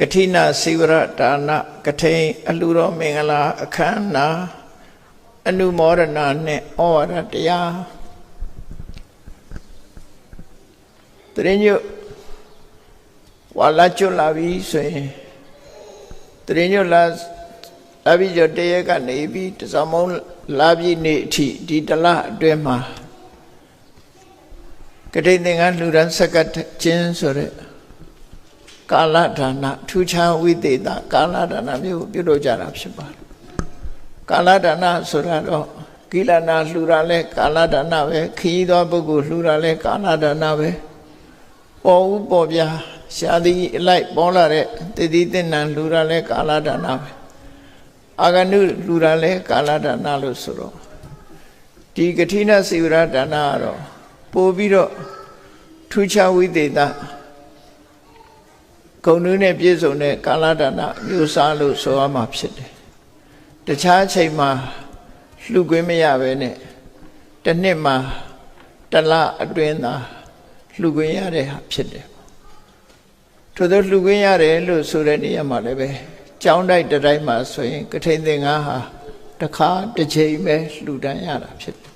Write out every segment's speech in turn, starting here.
ကတိနာစိဝရဒါနကထိန်အလှတော်မင်္ဂလာအခမ်းအနားအနုမောဒနာနဲ့ဩဝါဒတရားတရင်ညဝါလာကျွလာပြီဆိုရင်တရင်ညလာလာပြီကြတရက်ကနေပြီးတစမုံလာပြီနေ့အထိဒီတလအတွင်းမှာကတိန်သင်္ကန်းလှူဒန်းဆက်ကတ်ခြင်းဆိုတဲ့ ကာလဒါနထူးခြားဝိသေသကာလဒါနမျိုးပြုလုပ်ကြတာဖြစ်ပါတယ်ကာလဒါနဆိုတာတော့ကိလနာလှူတာလဲကာလဒါနပဲခီးသောပုဂ္ဂိုလ်လှူတာလဲကာလဒါနပဲပေါ်ဦးပေါ်ပြရှားသည်အလိုက်ပေါ်လာတဲ့တည်တည်တင်နံလှူတာလဲကာလဒါနပဲအာဂနုလှူတာလဲကာလဒါနလို့ဆိုတော့ဒီကတိနစေဝရဒါနကတော့ပို့ပြီးတော့ထူးခြားဝိသေသ ဂုံနုနဲ့ပြည့်စုံတဲ့ကာလဒါနမျိုးစားလို့ဆိုရမှာဖြစ်တယ်တခြားအချိန်မှာလှူခွင့်မရဘဲနဲ့တစ်နှစ်မှာတစ်လအတွင်းသာလှူခွင့်ရတဲ့ဟာဖြစ်တယ်ထို့သောလှူခွင့်ရတယ်လို့ဆိုတဲ့နေရာမှာလည်းပဲကြောင်းတိုက်တစ်တိုင်းမှာဆိုရင်ကထိန်သင်္ကန်းဟာတစ်ခါတစ်ချိန်ပဲလှူဒန်းရတာဖြစ်တယ်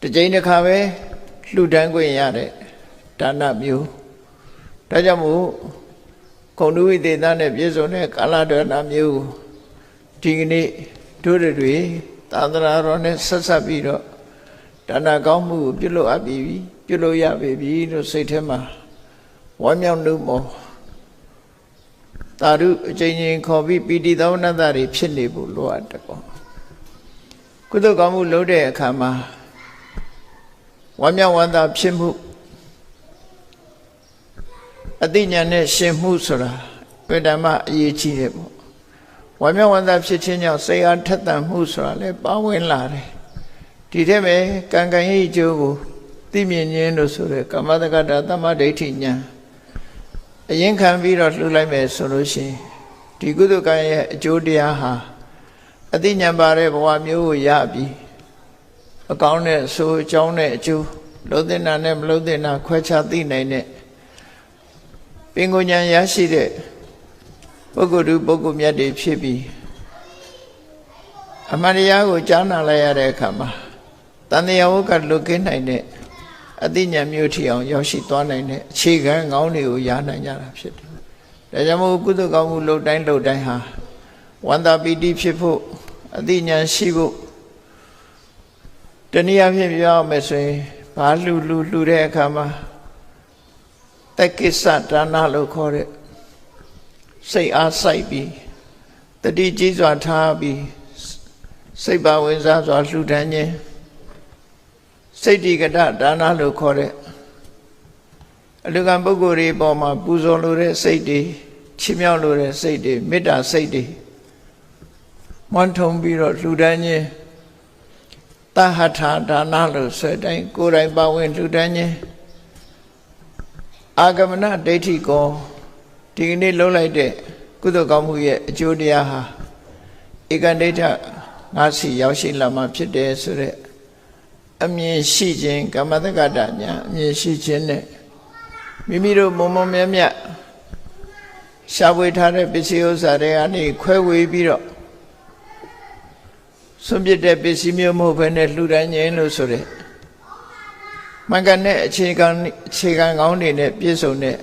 တစ်ချိန်တစ်ခါပဲလှူဒန်းခွင့်ရတဲ့ ဒါနမျိုးဒါကြောင့်မို့ကုံတုဝိသေသနဲ့ပြည့်စုံတဲ့ကာလဒေနာမျိုးဒီကနေ့တို့တွေသာသနာတော်နဲ့ဆက်ဆက်ပြီးတော့ဒါနကောင်းမှုကိုပြုလုပ်အပ်ပြီပြုလုပ်ရပြီလို့စိတ်ထဲမှာဝမ်းမြောက်နှုတ်မောသာဓုအချိန်ချင်းခေါ်ပြီးပီတိသောနတ္တတွေဖြစ်နေဖို့လိုအပ်တယ်ပေါ့ကုသိုလ်ကောင်းမှုလုပ်တဲ့အခါမှာဝမ်းမြောက်ဝမ်းသာဖြစ်မှု အသိဉာဏ်နဲ့ရှင်မှုဆိုတာဝိဓမ္မအရေးကြီးတယ်ပေါ့ဝမ်းမြောက်ဝမ်းသာဖြစ်ခြင်းကြောင့်စိတ်အားထက်သန်မှုဆိုတာလည်းပါဝင်လာတယ်ဒီထက်ပဲကံကံရဲ့အကျိုးကိုသိမြင်ခြင်းလို့ဆိုရဲကမ္မတက္ကတာသမ္မာဒိဋ္ဌိဉာဏ်အရင်ခံပြီးတော့လှူလိုက်မယ်ဆိုလို့ရှိရင်ဒီကုသကံရဲ့အကျိုးတရားဟာအသိဉာဏ်ပါတဲ့ဘဝမျိုးကိုရပြီးအကောင်းနဲ့အဆိုးအကြောင်းနဲ့အကျိုးလုံးတဲ့နာနဲ့မလုံးတဲ့နာခွဲခြားသိနိုင်တဲ့ ပင်ကိုဉာဏ်ရရှိတဲ့ပုဂ္ဂိုလ်သူပုဂ္ဂိုလ်မြတ်တွေဖြစ်ပြီးအမှန်တရားကိုကြားနာလိုက်ရတဲ့အခါမှာတန်တရားဝကလွတ်ကင်းနိုင်တဲ့အသိဉာဏ်မျိုးထီအောင်ရောက်ရှိသွားနိုင်တဲ့အခြေခံငောင်းတွေကိုရနိုင်ကြတာဖြစ်တယ်။ဒါကြောင့်မို့ကုသကောင်းမှုလှုပ်တိုင်းလှုပ်တိုင်းဟာဝန္တာပီတိဖြစ်ဖို့အသိဉာဏ်ရှိဖို့တနည်းအားဖြင့်ပြောရမယ်ဆိုရင်ဘာလှူလှူလှူတဲ့အခါမှာ တက်ကိစ္စဒါနလို့ခေါ်တဲ့စိတ်အားစိုက်ပြီးတတိကြီးစွာထားပြီးစိတ်ပါဝင်စားစွာလှူဒန်းခြင်းစိတ်တိကတဒါနလို့ခေါ်တဲ့အလူကံပုဂ္ဂိုလ်တွေပေါ်မှာပူဇော်လိုတဲ့စိတ်တွေချီးမြှောက်လိုတဲ့စိတ်တွေမေတ္တာစိတ်တွေမွန်းထုံပြီးတော့လှူဒန်းခြင်းတဟထာဒါနလို့ဆွဲတိုင်းကိုယ်တိုင်ပါဝင်လှူဒန်းခြင်း အာဂမနဒိဋ္ဌိကောဒီကနေ့လုံးလိုက်တဲ့ကုသိုလ်ကောင်းမှုရဲ့အကျိုးတရားဟာဧကဒိဋ္ဌငါစီရောက်ရှိလာမှဖြစ်တယ်ဆိုတဲ့အမြင်ရှိခြင်းကမ္မတက္ကတညာအမြင်ရှိခြင်းနဲ့မိမိတို့မုံမုံမြတ်မြတ်ရှားပွေထားတဲ့ပစ္စည်းဥစ္စာတွေကနေခွဲဝေပြီးတော့ဆွန့်ပစ်တဲ့ပစ္စည်းမျိုးမဟုတ်ဘဲနဲ့လှူဒန်းခြင်းလို့ဆိုတဲ့ မှန်ကန်တဲ့အခြေခံအခြေခံကောင်းတွေနဲ့ပြည့်စုံတဲ့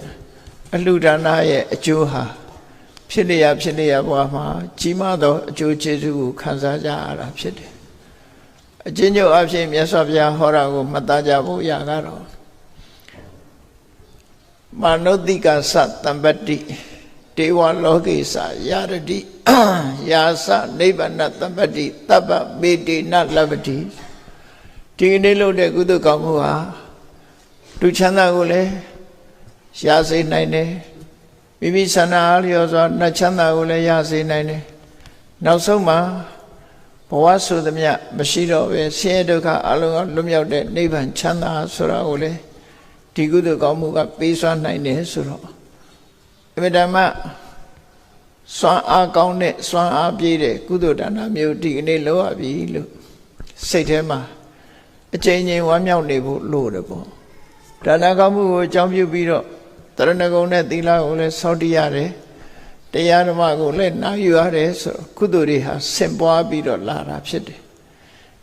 အလှူဒါနရဲ့အကျိုးဟာဖြစ်လျက်ဖြစ်လျက်ဘဝမှာကြီးမားသောအကျိုးကျေးဇူးကိုခံစားကြရတာဖြစ်တယ်။အချင်းချုပ်အဖြစ်မြတ်စွာဘုရားဟောတာကိုမှတ်သားကြဖို့ရကတော့မာနုတိကသတံပတ္တိဒေဝလောကေသယာရတိယာသနိဗ္ဗာန်တံပတ္တိတပ္ပမေတေနလဗ္ဗတိဒီကနေ့လုပ်တဲ့ကုသိုလ်ကောင်းမှုဟာ လူချမ်းသာကိုလည်းရစေနိုင်တယ်မိမိဆန္ဒအားလျော်စွာနှချမ်းသာကိုလည်းရစေနိုင်တယ်နောက်ဆုံးမှာဘဝဆိုသမျှမရှိတော့ပဲဆင်းရဲဒုက္ခအလုံးစုံလွတ်မြောက်တဲ့နိဗ္ဗာန်ချမ်းသာဆိုတာကိုလည်းဒီကုသိုလ်ကောင်းမှုကပေးစွမ်းနိုင်တယ်ဆိုတော့အမြဲတမ်းစွမ်းအားကောင်းတဲ့စွမ်းအားပြည့်တဲ့ကုသိုလ်ဒါနမျိုးဒီကနေ့လုပ်ရပြီလို့စိတ်ထဲမှာအကျဉ်းချင်းဝမ်းမြောက်နေဖို့လို့တယ်ပေါ့ ဒါနကောင်းမှုကိုအကြောင်းပြုပြီးတော့တရဏဂုံနဲ့သီလကိုလည်းစောင့်တည်ရတယ်တရားဓမ္မကိုလည်းနာယူရတယ်ဆိုကုသိုလ်တွေဟာဆင့်ပွားပြီးတော့လာတာဖြစ်တယ်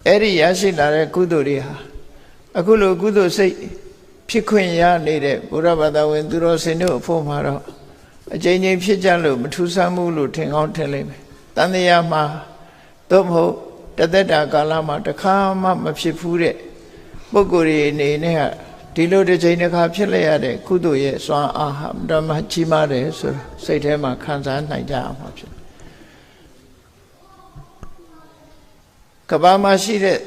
အဲ့ဒီရရှိလာတဲ့ကုသိုလ်တွေဟာအခုလိုကုသိုလ်စိတ်ဖြစ်ခွင့်ရနေတဲ့ဘုရားဘာသာဝင် သူတော်စင်တို့အဖို့မှာတော့အကျဉ်းချင်းဖြစ်ကြလို့မထူးဆန်းမှုလို့ထင်ကောင်းထင်လိမ့်မယ်တန်တရားမှာသို့မဟုတ်တသက်တာကာလမှာတစ်ခါမှမဖြစ်ဘူးတဲ့ပုဂ္ဂိုလ်တွေအနေနဲ့က ဒီလိုတစ်ချိန်တစ်ခါဖြစ်လိုက်ရတဲ့ကုသိုလ်ရဲ့စွမ်းအားဟာဓမ္မကြီးမားတယ်ဆိုစိတ်ထဲမှာခံစားနိုင်ကြအောင်ပါဖြစ်ကဘာမှာရှိတဲ့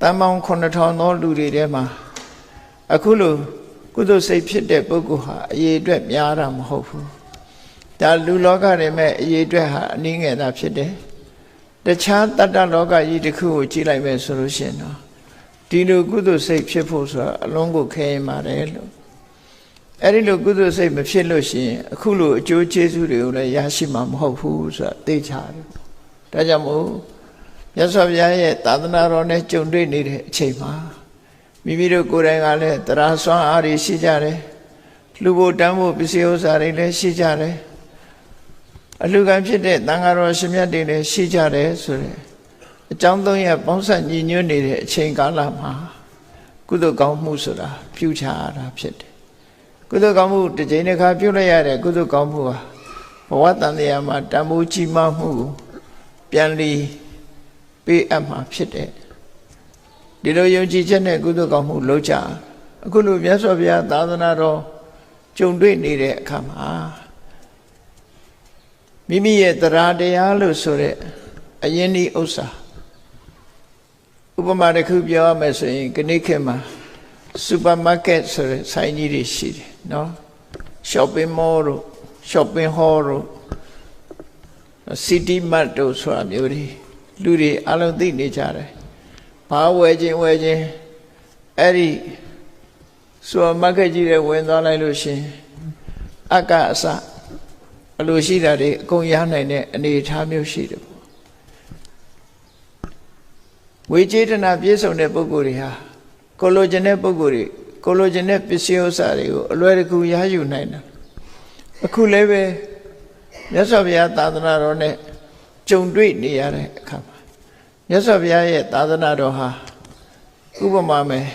တန်ပေါင်း9000သောလူတွေထဲမှာအခုလိုကုသိုလ်စိတ်ဖြစ်တဲ့ပုဂ္ဂိုလ်ဟာအရေးအတွက်များတာမဟုတ်ဘူးဒါလူလောကတွေမဲ့အရေးအတွက်ဟာအနည်းငယ်သာဖြစ်တယ်တခြားတတ္တလောကကြီးတစ်ခုကိုကြည့်လိုက်မယ်ဆိုလို့ရှိရင်တော့ ဒီလိုကုသိုလ်စိတ်ဖြစ်ဖို့ဆိုတာအလုံးကိုခဲရင်ပါတယ်လို့အဲ့ဒီလိုကုသိုလ်စိတ်မဖြစ်လို့ရှိရင်အခုလိုအကျိုးကျေးဇူးတွေကိုလည်းရရှိမှာမဟုတ်ဘူးဆိုတာသိချတယ်ဒါကြောင့်မို့မြတ်စွာဘုရားရဲ့သာသနာတော်နဲ့ကြုံတွေ့နေတဲ့အချိန်မှာမိမိတို့ကိုယ်တိုင်ကလည်းတရားစွမ်းအားတွေရှိကြတယ်လူဖို့တန်းဖို့ပစ္စည်းဥစ္စာတွေလည်းရှိကြတယ်အလှခံဖြစ်တဲ့တန်ဃာတော်ရှင်မြတ်တွေလည်းရှိကြတယ်ဆိုရယ် အကြောင်းသုံးရပေါင်းဆက်ညီညွတ်နေတဲ့အချိန်ကာလမှာကုသိုလ်ကောင်းမှုဆိုတာပြုချရတာဖြစ်တယ်ကုသိုလ်ကောင်းမှုတစ်ကြိမ်တစ်ခါပြုလိုက်ရတဲ့ကုသိုလ်ကောင်းမှုဟာဘဝတန်တရားမှာတန်ဖိုးကြီးမားမှုကိုပြန်လီပေးအပ်မှာဖြစ်တယ်ဒီလိုယုံကြည်ချက်နဲ့ကုသိုလ်ကောင်းမှုလုပ်ကြအခုလိုမြတ်စွာဘုရားသာသနာတော်ကြုံတွေ့နေတဲ့အခါမှာမိမိရဲ့တရားတရားလို့ဆိုတဲ့အရင်ဒီဥစ္စာ ဥပမာတစ်ခုပြောရမယ်ဆိုရင်ခဏခေတ်မှာစူပါမားကတ်ဆိုတဲ့ဆိုင်ကြီးတွေရှိတယ်နော် shopping mall တို့ shopping hall တို့ city mart တို့ဆိုတာမျိုးတွေလူတွေအလုံးသိနေကြတယ်ဘာဝယ်ခြင်းဝယ်ခြင်းအဲ့ဒီစူပါမားကတ်ကြီးတွေဝင်သွားလိုက်လို့ရှင်အကအစအလိုရှိတာတွေအကုန်ရနိုင်တဲ့အနေအထားမျိုးရှိတယ်ပေါ့ ဝေကျေတနာပြည့်စုံတဲ့ပုဂ္ဂိုလ်တွေဟာကိုလိုချင်တဲ့ပုဂ္ဂိုလ်တွေကိုလိုချင်တဲ့ပစ္စည်းဥစ္စာတွေကိုအလွယ်တကူရယူနိုင်တာအခုလည်းပဲမြတ်စွာဘုရားသာသနာတော်နဲ့ကြုံတွေ့နေရတဲ့အခါမှာမြတ်စွာဘုရားရဲ့သာသနာတော်ဟာဥပမာမယ်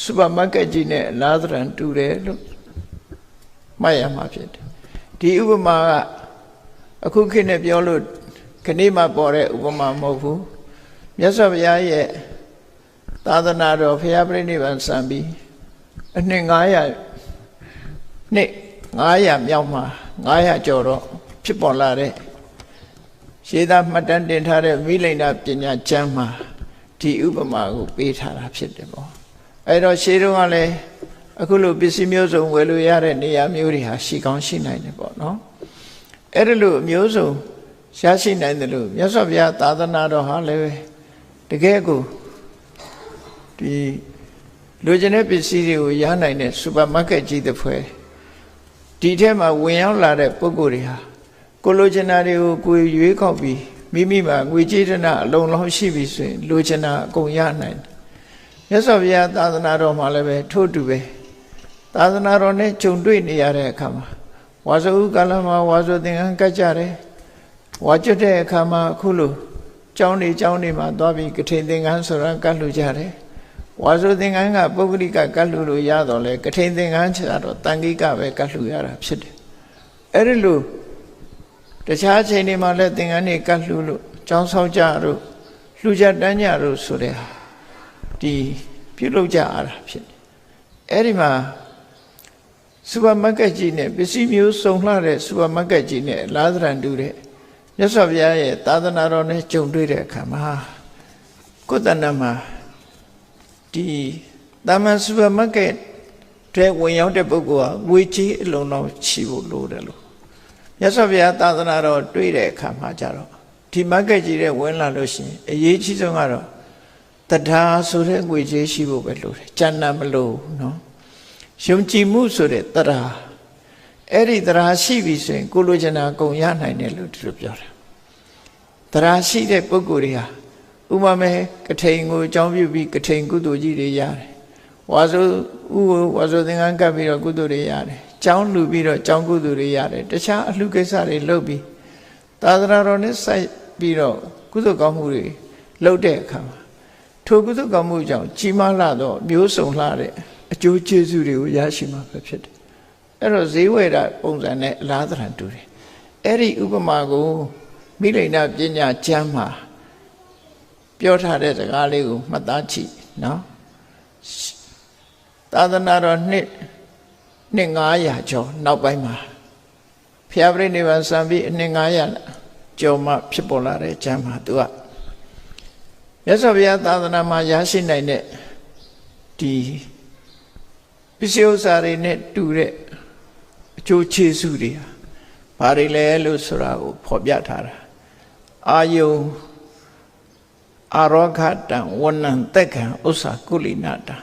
စူပါမားကတ်ကြီးနဲ့လာသရန်တူတယ်လို့မှတ်ရမှာဖြစ်တယ်ဒီဥပမာကအခုခေတ်နဲ့ပြောလို့ခဏမှပေါ်တဲ့ဥပမာမဟုတ်ဘူး မြတ်စွာဘုရားရဲ့သာသနာတော်ဘုရားပြိဋိဘံစံပြီးအနှစ်900နှစ်900မြောက်မှာ900ကျော်တော့ဖြစ်ပေါ်လာတဲ့ရှေးသားမှတ်တမ်းတင်ထားတဲ့မိလိန်နာပညာကျမ်းမှာဒီဥပမာကိုပေးထားတာဖြစ်တယ်ပေါ့အဲ့တော့ရှေးတုန်းကလည်းအခုလိုပစ္စည်းမျိုးစုံဝယ်လို့ရတဲ့နေရာမျိုးတွေဟာရှိကောင်းရှိနိုင်တယ်ပေါ့နော်အဲ့ဒါလိုအမျိုးစုံရရှိနိုင်တယ်လို့မြတ်စွာဘုရားသာသနာတော်ဟာလည်း တကယ်ကိုဒီလူကျင်တဲ့ပစ္စည်းတွေကိုရနိုင်တဲ့စူပါမားကတ်ကြီးတစ်ဖွဲဒီထဲမှာဝင်ရောက်လာတဲ့ပုံကိုယ်တွေဟာကိုလိုချင်တာတွေကိုကိုယ်ရွေးကောက်ပြီးမိမိမှာငွေကြေးဒနာအလုံးလုံးရှိပြီဆိုရင်လိုချင်တာအကုန်ရနိုင်တယ်မြတ်စွာဘုရားသာသနာတော်မှာလည်းပဲထို့တူပဲသာသနာတော်နဲ့ဂျုံတွေ့နေရတဲ့အခါမှာဝါဆိုဥကာလမှာဝါဆိုသင်္ကန်းကတ်ကြတယ်ဝါကျွတ်တဲ့အခါမှာအခုလို ကျောင်းနေကျောင်းနေမှာသွားပြီးကထိန်သင်္ကန်းဆိုတာကတ်လူကြတယ်ဝါဆိုသင်္ကန်းကပုဂ္ဂလိကကတ်လူလို့ရတော့လေကထိန်သင်္ကန်းချတော့တန်ခိကပဲကတ်လူရတာဖြစ်တယ်အဲ့ဒီလိုတခြားချိန်တွေမှာလည်းသင်္ကန်းတွေကတ်လူလို့ကျောင်းဆောက်ကြတို့လှူကြတန်းကြတို့ဆိုတဲ့ဟာဒီပြုလုပ်ကြရတာဖြစ်တယ်အဲ့ဒီမှာစူပါမားကတ်ကြီးနဲ့ပစ္စည်းမျိုးစုံလှတဲ့စူပါမားကတ်ကြီးနဲ့လာသရန်တူတဲ့ မြတ်စွာဘုရားရဲ့သာသနာတော်နဲ့ကြုံတွေ့တဲ့အခါမှာကိုယ်တဏ္ဍမှာဒီတာမန်စူပါမားကတ်တွေဝင်ရောက်တဲ့ပုဂ္ဂိုလ်ဟာငွေကြီးအလုံးလောက်ချီဖို့လိုတယ်လို့မြတ်စွာဘုရားသာသနာတော်တွေ့တဲ့အခါမှာကြတော့ဒီမားကတ်ကြီးတဲ့ဝင်လာလို့ရှိရင်အရေးကြီးဆုံးကတော့တရားဆိုတဲ့ငွေကြေးရှိဖို့ပဲလိုတယ်။ကျန်တာမလိုဘူးနော်။ယုံကြည်မှုဆိုတဲ့တရား အဲ့ဒီတရားရှိပြီဆိုရင်ကိုလိုချင်တာကုန်ရနိုင်တယ်လို့ဒီလိုပြောတာ။တရားရှိတဲ့ပုဂ္ဂိုလ်တွေဟာဥပမာမဲ့ကထိန်ကိုအကြောင်းပြုပြီးကထိန်ကုသိုလ်ကြီးတွေရတယ်။ဝါဆိုဥကိုဝါဆိုသင်္ကန်းကပ်ပြီးတော့ကုသိုလ်တွေရတယ်ကျောင်းလူပြီးတော့ကျောင်းကုသိုလ်တွေရတယ်တခြားအလှကိစ္စတွေလုပ်ပြီးသာသနာတော်နဲ့စိုက်ပြီးတော့ကုသိုလ်ကောင်းမှုတွေလုပ်တဲ့အခါမှာထိုကုသိုလ်ကောင်းမှုကြောင့်ကြီးမားလာတော့မျိုးစုံလှတဲ့အကျိုးကျေးဇူးတွေကိုရရှိမှာပဲဖြစ်တယ် အဲ့တော့ဈေးဝယ်တာပုံစံနဲ့အလားသဏ္ဍာန်တူတယ်အဲ့ဒီဥပမာကိုမိလိန်နာပညာကျမ်းမှာပြောထားတဲ့စကားလေးကိုမှတ်သားကြည့်နော်သာသနာတော်နှစ်နှစ်900ကျော်နောက်ပိုင်းမှာဖျားပြိနိဗ္ဗာန်စံပြီးအနှစ်900ကျော်မှဖြစ်ပေါ်လာတဲ့ကျမ်းမှာသူကမြတ်စွာဘုရားသာသနာမှာရရှိနိုင်တဲ့ဒီပစ္စည်းဥစ္စာတွေနဲ့တူတဲ့အ ကျိုးချေစုတွေဟာဘာတွေလဲလို့ဆိုတာကိုဖော်ပြထားတာအာယုံအာရောဂတံဝဏံတက်ခံဥစ္စာကုလိနာတံ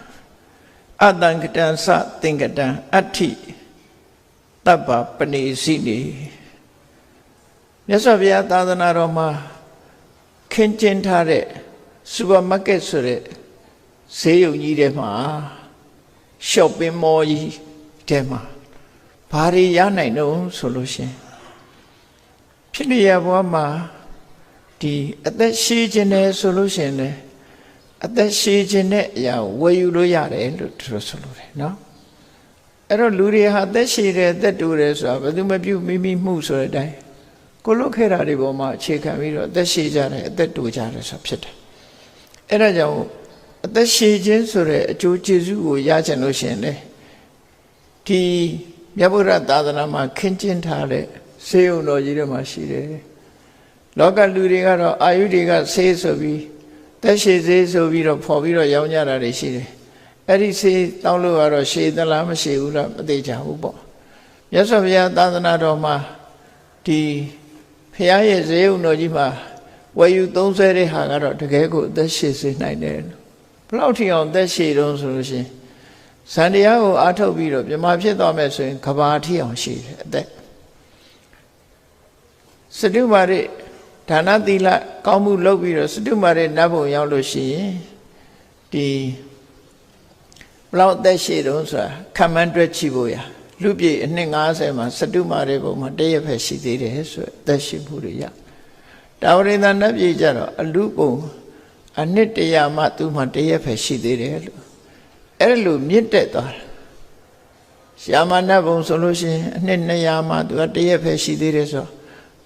အတံကတံစသင်္ကတံအဋ္ဌိတပ္ပပနေစီနေမြတ်စွာဘုရားသာသနာတော်မှာခင်းကျင်းထားတဲ့စူပါမားကတ်ဆိုတဲ့ဈေးရုံကြီးထဲမှာရှော့ပင်းမော်ကြီးထဲမှာ ဘာတွေရနိုင်တော့ဆိုလို့ရှင်ဖြစ်လျက်ဘဝမှာဒီအသက်ရှည်ခြင်းတယ်ဆိုလို့ရှင်လေအသက်ရှည်ခြင်းတဲ့အရာဝယ်ယူလို့ရတယ်လို့သူတို့ဆိုလို့တယ်နော်အဲ့တော့လူတွေဟာအသက်ရှည်တယ်အသက်တူတယ်ဆိုတာဘယ်သူမပြုမိမိမှုဆိုတဲ့အတိုင်းကိုလုတ်ခဲ့တာတွေပေါ်မှာအခြေခံပြီးတော့အသက်ရှည်ကြတယ်အသက်တူကြတယ်ဆိုတာဖြစ်တယ်အဲ့ဒါကြောင့်အသက်ရှည်ခြင်းဆိုတဲ့အကျိုးကျေးဇူးကိုရချင်လို့ရှင်လေဒီ မြတ်ဗုဒ္ဓသာသနာမှာခင်းကျင်းထားတဲ့ဆေးရုံတော်ကြီးတွေမှာရှိတယ်လောကလူတွေကတော့အာယုတွေကဆေးဆိုပြီးတက်ရှည်ဆေးဆိုပြီးတော့ဖော်ပြီးတော့ရောင်းကြတာတွေရှိတယ်အဲ့ဒီဆေးတောင်းလို့ကတော့ရှည်သလားမရှည်ဘူးလားမသိကြဘူးပေါ့မြတ်စွာဘုရားသာသနာတော်မှာဒီဖះရဲ့ဈေးုံတော်ကြီးမှာဝယ်ယူသုံးဆွဲတဲ့ဟာကတော့တကယ်ကိုအသက်ရှည်စေနိုင်တယ်ဘလောက်ထီအောင်အသက်ရှည်တုံးဆိုလို့ရှိရင် ဇန်တရားကိုအားထုတ်ပြီးတော့ပြမဖြစ်သွားမယ်ဆိုရင်ကဘာထီအောင်ရှိတယ်အသက်စတုမာရိဒါနသီလကောင်းမှုလုပ်ပြီးတော့စတုမာရိနတ်ဘုံရောက်လို့ရှိရင်ဒီဘလောက်အသက်ရှည်တုံးဆိုတာခံမှန်းတွက်ကြည့်ဖို့ရလူပြည့်အနှစ်90မှာစတုမာရိဘုံမှာတည့်ရဖက်ရှိသေးတယ်ဆိုအသက်ရှည်မှုတွေရတာဝရိန္ဒနတ်ပြည်ကြတော့အလူပုံအနှစ်တရာမှသူမှတည့်ရဖက်ရှိသေးတယ်လို့ အဲ့လိုမြင့်တက်သွားတယ်ရှာမနတ်ဘုံဆိုလို့ရှိရင်အနှစ်200မှသူကတည့်ရဖက်ရှိသေးတယ်ဆိုတော့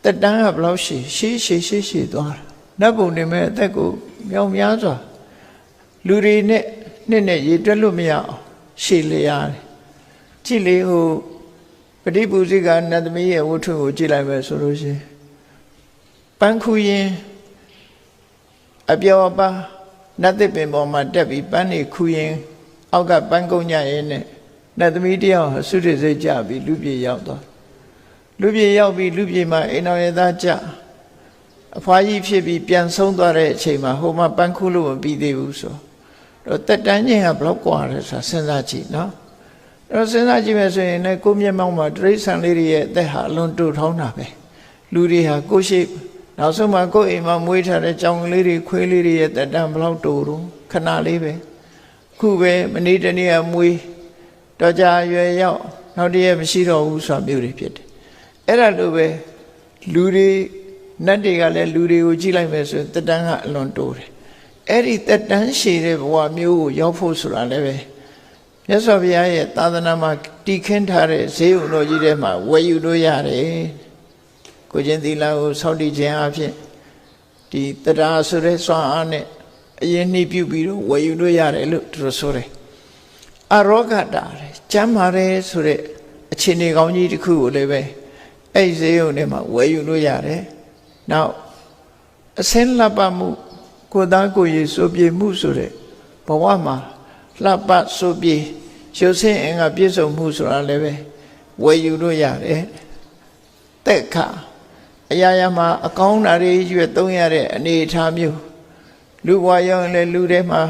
တက်တန်းကဘယ်လောက်ရှိရှိရှိရှိရှိသွားတာနတ်ဘုံနေမဲ့အသက်ကိုမြောင်များစွာလူတွေနဲ့နှစ်နဲ့ရေတွက်လို့မရအောင်ရှည်လျားတယ်ကြည့်လေဟိုပဋိပုဇိကနတ်သမီးရဲ့ဝတ္ထုကိုကြည့်လိုက်မယ်ဆိုလို့ရှိရင်ပန်းခူရင်အပြောအပါနတ်သစ်ပင်ပေါ်မှာတက်ပြီးပန်းနေခူရင် အောက်ကပန်းကုန်းညရဲနဲ့နတ်သမီးတယောက်ဆုရစိတ်ကြပြီးလူပြေရောက်သွားလူပြေရောက်ပြီးလူပြေမှာအိမ်တော်ရဲ့သားကြအဖွားကြီးဖြစ်ပြီးပြန်ဆုံးသွားတဲ့အချိန်မှာဟိုမှာပန်းခုလို့မပြီးသေးဘူးဆိုတော့တက်တန်းချင်းကဘလောက်กว่าလဲဆိုတာစဉ်းစားကြည့်နော်အဲ့တော့စဉ်းစားကြည့်မယ်ဆိုရင်လည်းကိုမျက်မှောက်မှာတရိษံလေးတွေရဲ့အသက်ဟာအလွန်တူထောင်းတာပဲလူတွေဟာကိုရှိနောက်ဆုံးမှာကိုအိမ်မှာမွေးထားတဲ့ကြောင်ကလေးတွေခွေးလေးတွေရဲ့တက်တန်းဘလောက်တူတော့ခဏလေးပဲ ခုပဲမနေ့တနေ့ကမွေးတော့ကြာရွယ်ရောက်နောက်တည့်ရမရှိတော့ဘူးဆိုတာမျိုးတွေဖြစ်တယ်အဲ့ဒါလိုပဲလူတွေနတ်တွေကလည်းလူတွေကိုကြည့်လိုက်မယ်ဆိုရင်တက်တန်းကအလွန်တိုးတယ်အဲ့ဒီတက်တန်းရှည်တဲ့ဘဝမျိုးကိုရောက်ဖို့ဆိုတာလည်းပဲမြတ်စွာဘုရားရဲ့သာသနာမှာတည်ခင်းထားတဲ့ဈေးဥတော်ကြီးထဲမှာဝယ်ယူလို့ရတယ်ကိုချင်းသီလကိုစောင့်တည်ခြင်းအဖြစ်ဒီတရားဆိုတဲ့စွမ်းအားနဲ့ အရင်နှိပြုပြီးတော့ဝယ်ယူလို့ရတယ်လို့သူတို့ဆိုတယ်အရောဂတာလေကျမ်းမာတယ်ဆိုတဲ့အခြေအနေကောင်းကြီးတစ်ခုကိုလည်းပဲအဲ့ဈေးုံထဲမှာဝယ်ယူလို့ရတယ်နောက်အစင်းလှပမှုကိုသားကိုရည်စိုးပြေမှုဆိုတဲ့ဘဝမှာလှပစိုးပြေရုပ်ဆင်းအင်္ဂါပြည့်စုံမှုဆိုတာလည်းပဲဝယ်ယူလို့ရတယ်တက်ခအရာရာမှာအကောင်းတာတွေရွက်သုံးရတဲ့အနေအထားမျိုး လူဘဝရောက်ရင်လည်းလူထဲမှာ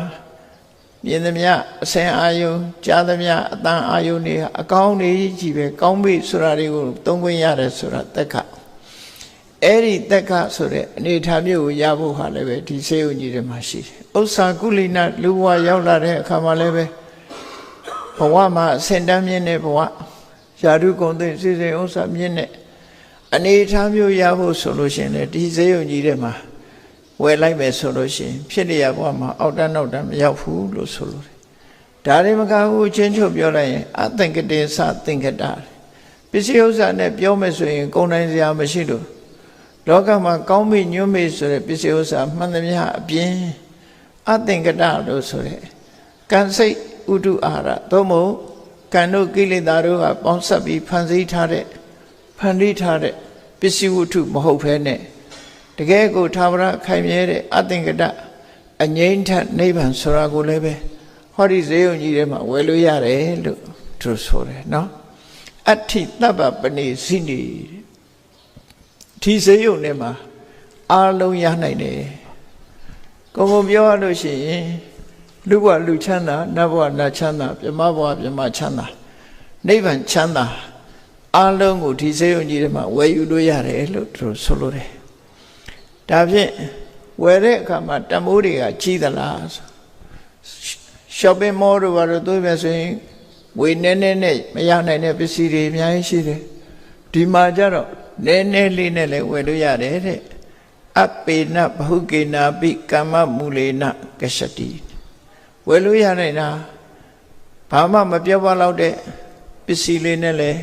မြင်သမျှအစင်အာယုံကြားသမျှအတန်အာယုံတွေအကောင်းတွေကြီးပဲကောင်းပြီဆိုတာတွေကိုသုံးခွင့်ရတယ်ဆိုတာတက်ခအဲ့ဒီတက္ကဆိုတဲ့အနေထားမျိုးကိုရဖို့ဟာလည်းပဲဒီစေုံကြီးတွေမှာရှိတယ်။ဥစ္စာကုလိနလူဘဝရောက်လာတဲ့အခါမှာလည်းပဲဘဝမှာအစင်တမ်းမြင့်တဲ့ဘဝယာဓုဂုံသိစိစိဥစ္စာမြင့်တဲ့အနေထားမျိုးရဖို့ဆိုလို့ရှိရင်လည်းဒီဈေးုံကြီးထဲမှာ ဝယ်လိုက်မယ်ဆိုလို့ရှိရင်ဖြစ်လျက်ဘဝမှာအောက်တန်းနောက်တန်းမရောက်ဘူးလို့ဆိုလို့တယ်ဒါတွေမကဘူးချင်းချုပ်ပြောလိုက်ရင်အသင်္ကတေသသင်္ကတာပစ္စည်းဥစ္စာနဲ့ပြောမယ်ဆိုရင်ကုန်တိုင်းစရာမရှိလို့လောကမှာကောင်းမိညွတ်မိဆိုတဲ့ပစ္စည်းဥစ္စာမှန်သမျှအပြင်အသင်္ကတလို့ဆိုတဲ့ကံစိတ်ဥဒုအာရသို့မဟုတ်ကံတို့ကိလေသာတို့ကပေါင်းဆက်ပြီးဖန်ဆင်းထားတဲ့ဖန်တီးထားတဲ့ပစ္စည်းဝတ္ထုမဟုတ်ဘဲနဲ့ တကယ်ကိုသာဝရခိုင်မြဲတဲ့အသင်္ကတအငြိမ့်ထနိဗ္ဗာန်ဆိုတာကိုလည်းပဲဟောဒီဈေးုံကြီးထဲမှာဝယ်လို့ရတယ်လို့သူဆိုတယ်နော်အဋ္ဌိတပ္ပပဏိစိနိဒီဈေးုံထဲမှာအားလုံးရနိုင်တယ်ကိုယ်ကိုပြောရလို့ရှိရင်လူဘဝလူချမ်းသာနတ်ဘဝနတ်ချမ်းသာပြမဘဝပြမချမ်းသာနိဗ္ဗာန်ချမ်းသာအားလုံးကိုဒီစေယုံကြီးထဲမှာဝယ်ယူလို့ရတယ်လို့သူဆိုလိုတယ် ဒါဖြင့်ဝယ်တဲ့အခါမှာတမိုးတွေကကြီးသလား shopping mall တို့ဘာလို့သွေးပြဆိုရင်ဝေနေနေနဲ့မရနိုင်တဲ့ပစ္စည်းတွေအများကြီးရှိတယ်ဒီမှာကျတော့နည်းနည်းလေးနဲ့လည်းဝယ်လို့ရတယ်တဲ့အပေနဘဟုကေနာပိကမ္မမူလေနကရှတိဝယ်လို့ရနိုင်တာဘာမှမပြောပါတော့တဲ့ပစ္စည်းလေးနဲ့လည်း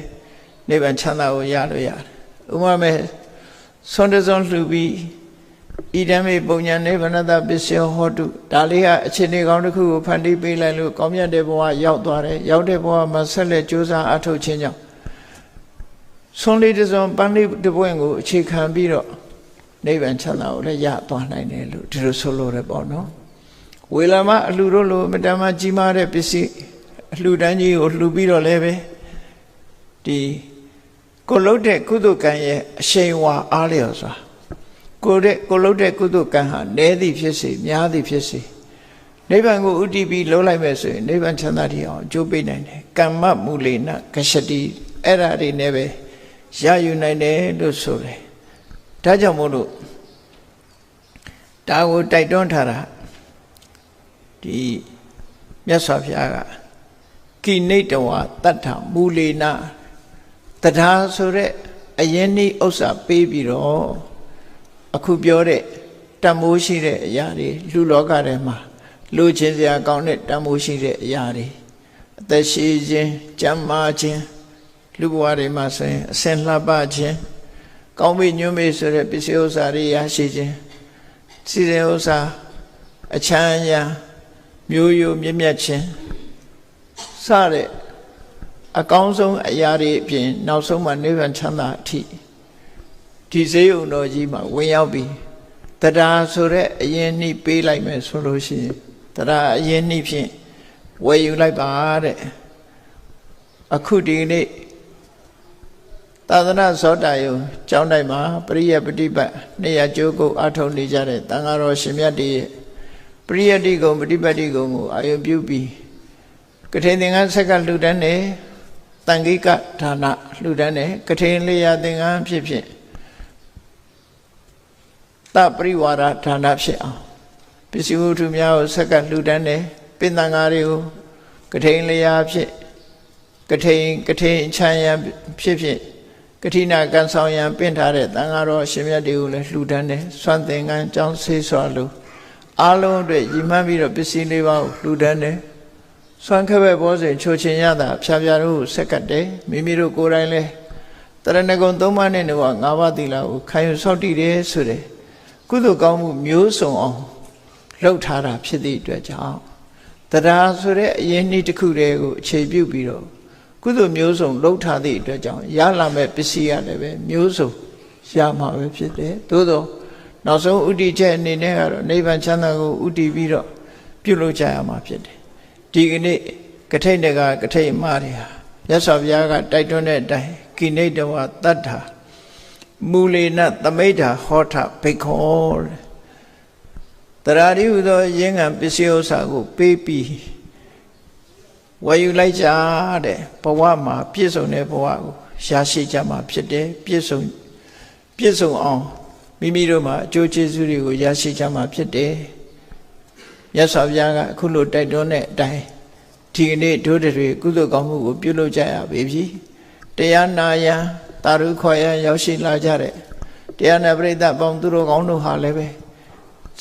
နိဗ္ဗာန်ချမ်းသာကိုရလို့ရတယ်ဥပမာဆွန်တစွန်လှူပြီး ဣဒံမေပုံညာနိဗ္ဗာနတပစ္စယောဟောတုဒါလေးကအခြေအနေကောင်းတစ်ခုကိုဖန်တီးပေးလိုက်လို့ကောင်းမြတ်တဲ့ဘဝရောက်သွားတယ်ရောက်တဲ့ဘဝမှာဆက်လက်ကြိုးစားအထောက်ခြင်းကြောင့်ဆွန်လေးတစွန်ပန်းလေးတပွင့်ကိုအခြေခံပြီးတော့နိဗ္ဗာန်ချမ်းသာကိုလည်းရသွားနိုင်တယ်လို့ဒီလိုဆိုလိုတယ်ပေါ့နော်ဝေလာမအလှတို့လိုမတမကြီးမားတဲ့ပစ္စည်းအလှတန်းကြီးကိုလှူပြီးတော့လည်းပဲဒီကိုလုတ်တဲ့ကုသကံရဲ့အရှိန်ဝါအားလျော်စွာ ကိုတဲ့ကိုလုတ်တဲ့ကုသကံဟာနည်းသည်ဖြစ်စေများသည်ဖြစ်စေနိဗ္ဗာန်ကိုဥတည်ပြီးလုံးလိုက်မယ်ဆိုရင်နိဗ္ဗာန်ချမ်းသာတရားအောင်အကျိုးပေးနိုင်တယ်ကမ္မမူလေနကရှတိအဲ့ဒါတွေနဲ့ပဲရယူနိုင်တယ်လို့ဆိုတယ်ဒါကြောင့်မို့လို့ဒါကိုတိုက်တွန်းထားတာဒီမြတ်စွာဘုရားကကိနေတဝတတ္ထမူလေနာတရားဆိုတဲ့အရင်ဤဥစ္စာပေးပြီးတော့ အခုပြောတဲ့တန်မိုးရှိတဲ့အရာတွေလူလောကထဲမှာလူချင်းစရာကောင်းတဲ့တန်မိုးရှိတဲ့အရာတွေအသက်ရှိခြင်းကျမ်းမာခြင်းလူဘဝတွေမှာဆိုရင်အစင်လှပခြင်းကောင်းပြီညွှန်းပြီဆိုတဲ့ပစ္စည်းဥစ္စာတွေရရှိခြင်းစီစဉ်ဥစ္စာအချမ်းရမျိုးရိုးမြင့်မြတ်ခြင်းစတဲ့အကောင်းဆုံးအရာတွေအပြင်နောက်ဆုံးမှနိဗ္ဗာန်ချမ်းသာအထိ ဒီဈေးုံတော်ကြီးမှာဝင်ရောက်ပြီးတရားဆိုတဲ့အရင်နှိပေးလိုက်မယ်ဆိုလို့ရှိရင်တရားအရင်နှိဖြင့်ဝယ်ယူလိုက်ပါတဲ့အခုဒီနေ့သာသနာသောတာယုံကျောင်းတိုင်းမှာပရိယပฏิပတ်နေရာကျိုးကိုအထောက်နေကြတဲ့တန်ဃာတော်ရှင်မြတ်တွေရဲ့ပရိယတိကုံပฏิပတ်တိကုံကိုအာယုပြုပြီးကထေသင်္ကန်းဆက်ကလှူဒန်းတယ်တန်ခိကဌာနလှူဒန်းတယ်ကထေလျာသင်္ကန်းဖြစ်ဖြစ် တပရိဝါဒဌာနဖြစ်အောင်ပစ္စည်းဝတ္ထုများကိုဆက်ကလှူဒန်းတယ်ပင်သံဃာတွေကိုကထေလျာဖြစ်ကထေကထေချမ်းရဖြစ်ဖြစ်ကတိနာကံဆောင်ရန်ပင့်ထားတဲ့တန်ဃာတော်ရှင်မြတ်တွေကိုလည်းလှူဒန်းတယ်စွန့်သင်္ကန်းကြောင်းဆေးစွာလို့အားလုံးအတွက်ရည်မှန်းပြီးတော့ပစ္စည်းလေးပါးကိုလှူဒန်းတယ်စွန့်ခက်ပဲဘောစဉ်ချိုချင်ရတာဖြာဖြာတို့ဆက်ကတ်တယ်မိမိတို့ကိုယ်တိုင်လဲတရဏဂုံသုံးပါးနဲ့တော့ငါးပါးသီလကိုခံယူဆောက်တည်တယ်ဆိုတယ် ကုသိုလ်ကောင်းမှုမျိုးစုံအောင်လှုပ်ထားတာဖြစ်သည့်အတွက်ကြောင့်တရားဆိုတဲ့အရင်နေ့တစ်ခုတည်းကိုအခြေပြုပြီးတော့ကုသိုလ်မျိုးစုံလှုပ်ထားသည့်အတွက်ကြောင့်ရလာမဲ့ပစ္စည်းရလည်းပဲမျိုးစုံရမှာပဲဖြစ်တယ်သို့သောနောက်ဆုံးဥတီချက်အနေနဲ့ကတော့နိဗ္ဗာန်ချမ်းသာကိုဥတီပြီးတော့ပြုလုပ်ကြရမှာဖြစ်တယ်ဒီကနေ့ကထိတ်တကကထိတ်အမတွေဟာမြတ်စွာဘုရားကတိုက်တွန်းတဲ့အတိုင်းကိနေတဝတတ္ထာ မူလေနသမိတ်တာဟောထဘိခောတရာရိဟုသောရင်းငံပစ္စည်းဥစ္စာကိုပေးပြီးဝယ်ယူလိုက်ကြတဲ့ဘဝမှာပြည့်စုံတဲ့ဘဝကိုရရှိကြမှာဖြစ်တယ်ပြည့်စုံပြည့်စုံအောင်မိမိတို့မှာအကျိုးကျေးဇူးတွေကိုရရှိကြမှာဖြစ်တယ်မြတ်စွာဘုရားကအခုလိုတိုက်တွန်းတဲ့အတိုင်းဒီကနေ့တို့တွေကုသိုလ်ကောင်းမှုကိုပြုလုပ်ကြရပေပြီတရားနာယံ တာရုခေါ်ရန်ရောက်ရှိလာကြတဲ့တရားနာပရိသတ်ပေါင်းသူတို့ကောင်းတို့ဟာလည်းပဲ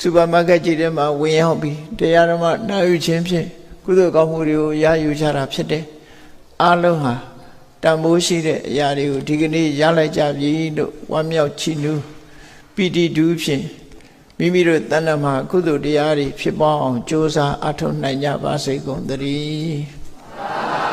စူပါမားကတ်ကြီးထဲမှာဝင်ရောက်ပြီးတရားဓမ္မနာယူခြင်းဖြင့်ကုသိုလ်ကောင်းမှုတွေကိုရယူကြတာဖြစ်တယ်အားလုံးဟာတန်ဖိုးရှိတဲ့အရာတွေကိုဒီကနေ့ရလိုက်ကြပြီလို့ဝမ်းမြောက်ချီးနူးပီတိဒူးဖြင့်မိမိတို့တဏ္ဍမှာကုသိုလ်တရားတွေဖြစ်ပေါ်အောင်ကြိုးစားအထောက်နိုင်ကြပါစေကုန်သတည်း